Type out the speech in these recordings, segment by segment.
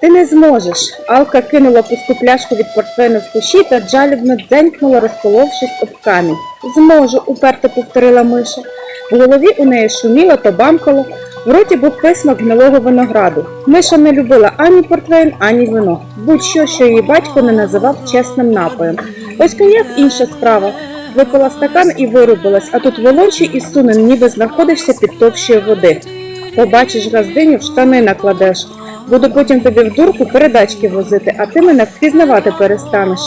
Ти не зможеш. Алка кинула пусту пляшку від портфелю в кущі та джалібно дзенькнула, розколовшись об камінь. Зможу, уперто повторила Миша. В голові у неї шуміло та бамкало, в роті був присмак гнилого винограду. Миша не любила ані портвейн, ані вино. Будь-що, що її батько не називав чесним напоєм. Ось коньяк інша справа. Випила стакан і вирубилась, а тут волочі і сунен, ніби знаходишся під товщою води. Побачиш газдиню, в штани накладеш. Буду потім тобі в дурку передачки возити, а ти мене впізнавати перестанеш.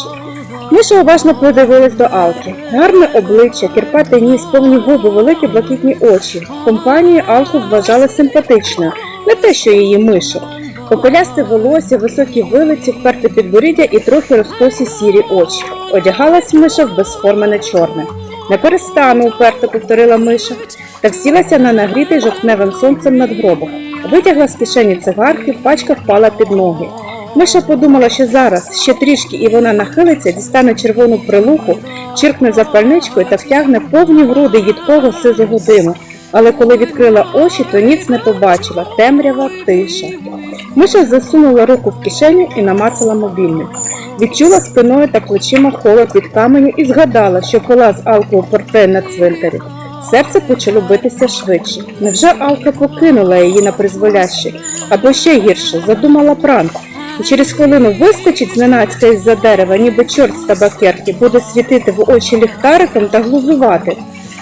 Миша уважно подивилась до Алки. Гарне обличчя, кірпатий ніс, повні губи, великі блакитні очі. Компанію Алку вважали симпатичною, не те, що її мишу. Попелясте волосся, високі вилиці, вперте підборіддя і трохи розкосі сірі очі. Одягалась Миша в безформене чорне. Не перестану, уперто повторила Миша, та всілася на нагрітий жовтневим сонцем надгробок. Витягла з кишені цигарки, пачка впала під ноги. Миша подумала, що зараз ще трішки і вона нахилиться, дістане червону прилуку, чиркне запальничкою та втягне повні груди їдкого сизого диму. Але коли відкрила очі, то ніц не побачила темрява, тиша. Миша засунула руку в кишеню і намацала мобільник. Відчула спиною та плечима холод від каменю і згадала, що пила з Алкою портфель на цвинтарі. Серце почало битися швидше. Невже Алка покинула її на призволяще? Або ще гірше, задумала пранк. І через хвилину вискочить зненацька із-за дерева, ніби чорт з табакерки, буде світити в очі ліхтариком та глузувати.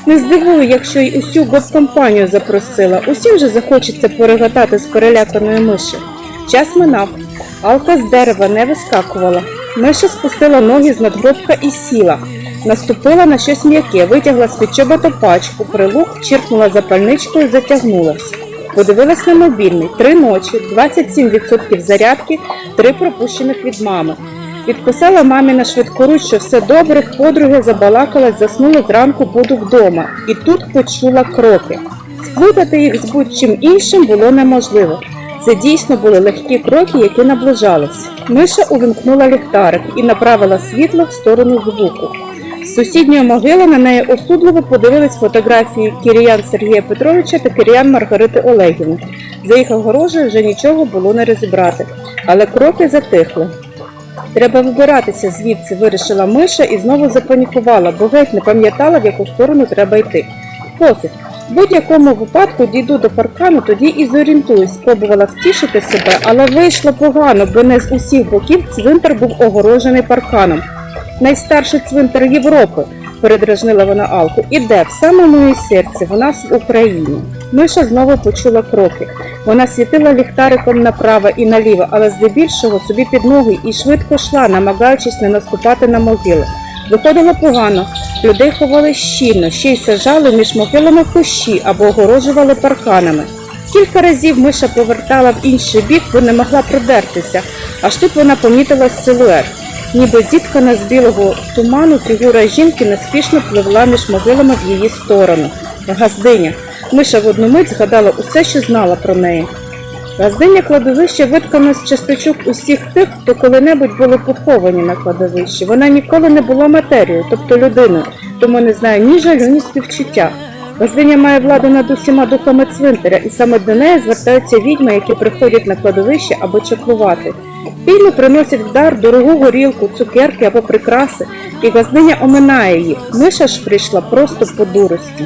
Не здивую, якщо й усю гоп-компанію запросила. Усім же захочеться пореготати з переляканої миші. Час минав. Алка з дерева не вискакувала. Миша спустила ноги з надгробка і сіла. Наступила на щось м'яке, витягла з-під чобота пачку, прилук, чиркнула запальничкою і затягнулась. Подивилась на мобільний. Три ночі, 27% зарядки, три пропущених від мами. Відписала мамі на швидкоруч, що все добре, подруги забалакалась, заснула зранку буду вдома. І тут почула кроки. Сплутати їх з будь-чим іншим було неможливо. Це дійсно були легкі кроки, які наближались. Миша увімкнула ліхтарик і направила світло в сторону звуку. Сусідньої могили на неї осудливо подивились фотографії Кириян Сергія Петровича та Кириян Маргарити Олегівни. За їх огорожею вже нічого було не розібрати, але кроки затихли. Треба вибиратися звідси, вирішила Миша і знову запанікувала, бо геть не пам'ятала, в яку сторону треба йти. Пофіг. В будь-якому випадку дійду до паркану, тоді і зорієнтуюсь, спробувала втішити себе, але вийшло погано, бо не з усіх боків цвинтар був огорожений парканом. Найстарший цвинтар Європи, передражнила вона Алку. І де в самому її серці, вона в Україні. Миша знову почула кроки. Вона світила ліхтариком направо і наліво, але здебільшого собі під ноги і швидко йшла, намагаючись не наступати на могили. Виходило погано, людей ховали щільно, ще й сажали між могилами кущі або огорожували парканами. Кілька разів Миша повертала в інший бік, бо не могла продертися, аж тут вона помітила силует. Ніби зіткана з білого туману фігура жінки неспішно пливла між могилами в її сторону. Газдиня. Миша в одну мить згадала усе, що знала про неї. Газдиня кладовище виткано з часточок усіх тих, хто коли-небудь були поховані на кладовищі. Вона ніколи не була матерією, тобто людиною, тому не знає ні жалю, ні співчуття. Газдиня має владу над усіма духами цвинтаря, і саме до неї звертаються відьми, які приходять на кладовище або чаклувати. Відьми приносять в дар дорогу горілку, цукерки або прикраси, і газдиня оминає їх. Миша ж прийшла просто по дурості.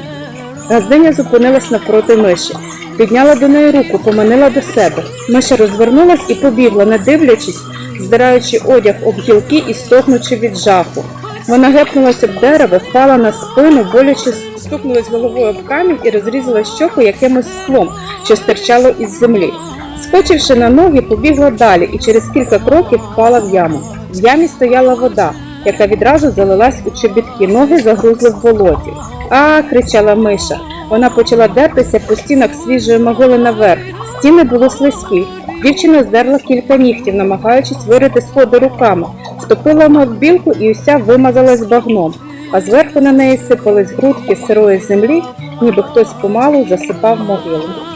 Газдиня зупинилась навпроти миші, підняла до неї руку, поманила до себе. Миша розвернулась і побігла, не дивлячись, здираючи одяг об гілки і стогнучи від жаху. Вона гепнулася об дерево, впала на спину, боляче стукнулась головою об камінь і розрізала щоку якимось склом, що стирчало із землі. Скочивши на ноги, побігла далі і через кілька кроків впала в яму. В ямі стояла вода, яка відразу залилась у чобітки, ноги загрузли в болоті. А, кричала Миша. Вона почала дертися по стінах свіжої могили наверх. Стіни були слизькі. Дівчина здерла кілька нігтів, намагаючись вирити сходи руками, втопила мовбілку і уся вимазалась багном, а зверху на неї сипались грудки сирої землі, ніби хтось помалу засипав могилу.